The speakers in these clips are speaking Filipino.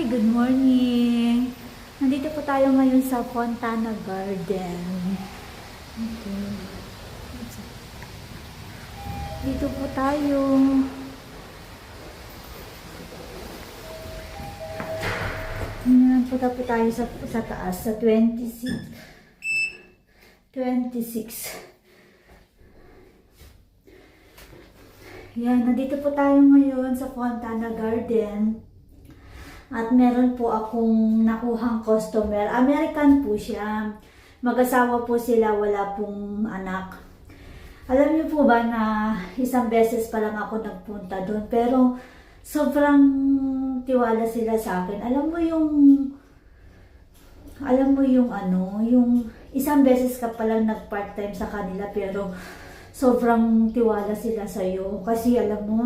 Hi, good morning. Nandito po tayo ngayon sa Fontana Garden. Okay. Dito po tayo. Punta po tayo sa, sa taas, sa 26. 26. Yan, nandito po tayo ngayon sa Fontana Garden. At meron po akong nakuhang customer. American po siya. Mag-asawa po sila, wala pong anak. Alam niyo po ba na isang beses pa lang ako nagpunta doon. Pero sobrang tiwala sila sa akin. Alam mo yung... Alam mo yung ano, yung isang beses ka pa lang nag-part-time sa kanila pero sobrang tiwala sila sa iyo kasi alam mo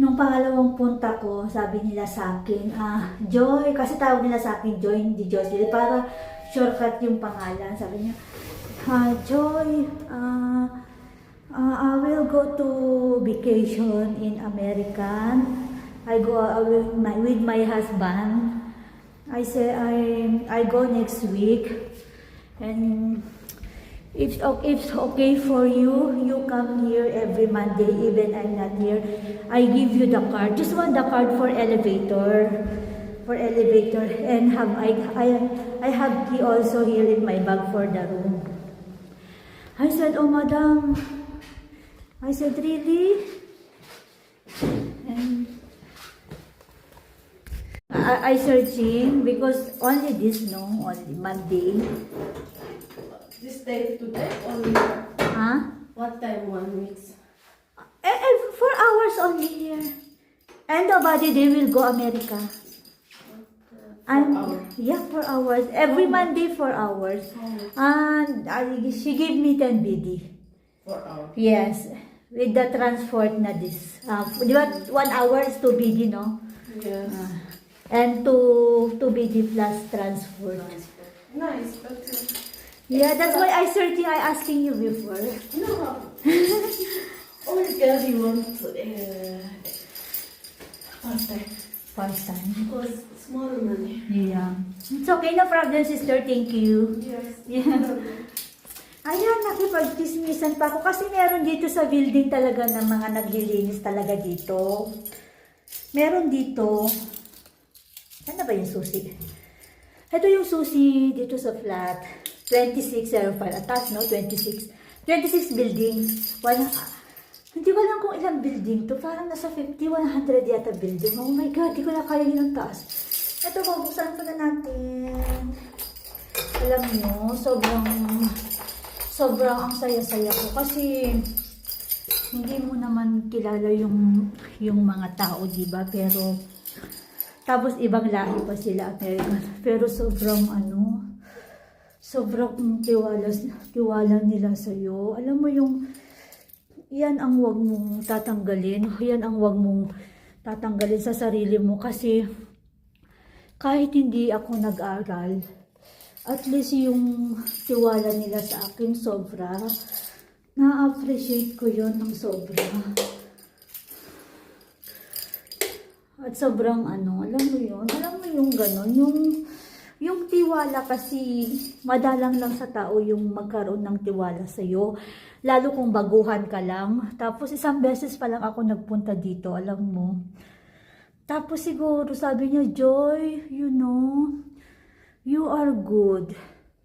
nung pangalawang punta ko sabi nila sa akin ah Joy kasi tawag nila sa akin Joy hindi Jocelyn para shortcut yung pangalan. Sabi niya ah Joy ah ah, I will go to vacation in America I go uh, with my with my husband. I say I I go next week. And if if okay for you, you come here every Monday even I'm not here. I give you the card. Just want the card for elevator. For elevator and have I I I have key also here in my bag for the room. I said, "Oh, madam." I said, "Really?" And I, I searching because only this no, only Monday. This day today or Huh? what time one weeks? Eh, eh, four hours only here. And nobody, they will go America. And hours. yeah, four hours. Every Monday, four hours. And I, she gave me 10 BD. Four hours. Yes. With the transport na this. Uh, di ba, one hour is 2 BD, no? Yes. Ah. and 2, 2 BD plus transport. Nice, but uh, Yeah, that's why I searching, I asking you before. no. Only girl you want uh, part time First time. because small money. Yeah. It's okay, no problem, sister. Thank you. Yes. Yeah. Ayan, nakipagkismisan pa ako kasi meron dito sa building talaga ng mga naglilinis talaga dito. Meron dito. Ano ba yung susi? Ito yung susi dito sa flat. 2605. Atas, no? 26. 26 buildings. Wala, hindi ko alam kung ilang building to. Parang nasa 50, 100 yata building. Oh my God, di ko na kaya yun taas. Ito, bubuksan ko na natin. Alam nyo, sobrang sobrang ang saya-saya ko kasi hindi mo naman kilala yung yung mga tao, di ba? Pero tapos ibang lahi pa sila American. Pero sobrang ano, sobrang tiwala tiwala nila sa iyo. Alam mo yung yan ang wag mong tatanggalin. Yan ang wag mong tatanggalin sa sarili mo kasi kahit hindi ako nag-aral, at least yung tiwala nila sa akin sobra. Na-appreciate ko yon ng sobra. At sobrang ano, alam mo yun, alam mo yung ganon, yung, yung tiwala kasi madalang lang sa tao yung magkaroon ng tiwala sa'yo. Lalo kung baguhan ka lang. Tapos isang beses pa lang ako nagpunta dito, alam mo. Tapos siguro sabi niya, Joy, you know, you are good.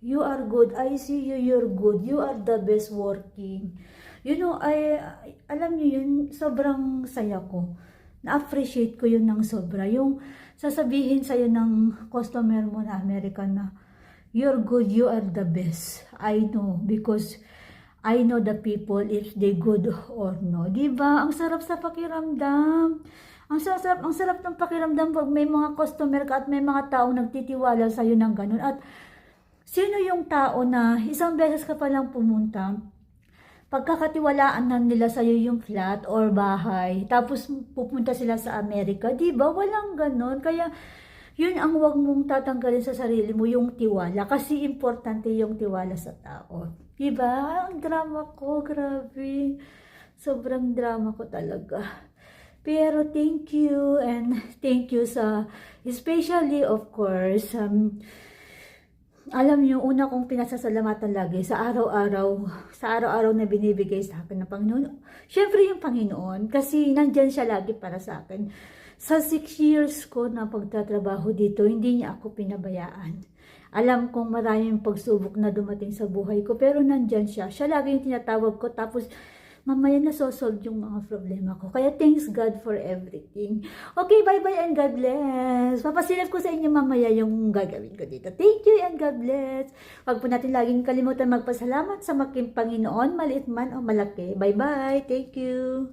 You are good. I see you, you're good. You are the best working. You know, I, alam niyo yun, sobrang saya ko. Na-appreciate ko yun ng sobra. Yung sasabihin sa'yo ng customer mo na American na, you're good, you are the best. I know, because I know the people if they good or no. Di ba? Ang sarap sa pakiramdam. Ang sarap, ang sarap ng pakiramdam pag may mga customer ka at may mga taong nagtitiwala sa iyo ng ganun. At sino yung tao na isang beses ka pa lang pumunta, pagkakatiwalaan na nila sa iyo yung flat or bahay, tapos pupunta sila sa Amerika, di ba? Walang ganun. Kaya yun ang wag mong tatanggalin sa sarili mo, yung tiwala. Kasi importante yung tiwala sa tao. Di ba? Ang drama ko, grabe. Sobrang drama ko talaga. Pero thank you and thank you sa, especially of course, um, alam niyo, una kong pinasasalamatan lagi sa araw-araw, sa araw-araw na binibigay sa akin ng Panginoon. Siyempre yung Panginoon, kasi nandyan siya lagi para sa akin. Sa six years ko na pagtatrabaho dito, hindi niya ako pinabayaan. Alam kong maraming pagsubok na dumating sa buhay ko, pero nandyan siya. Siya lagi yung tinatawag ko, tapos mamaya nasosolve yung mga problema ko. Kaya thanks God for everything. Okay, bye-bye and God bless. Papasilip ko sa inyo mamaya yung gagawin ko dito. Thank you and God bless. Huwag po natin laging kalimutan magpasalamat sa making Panginoon, maliit man o malaki. Bye-bye. Thank you.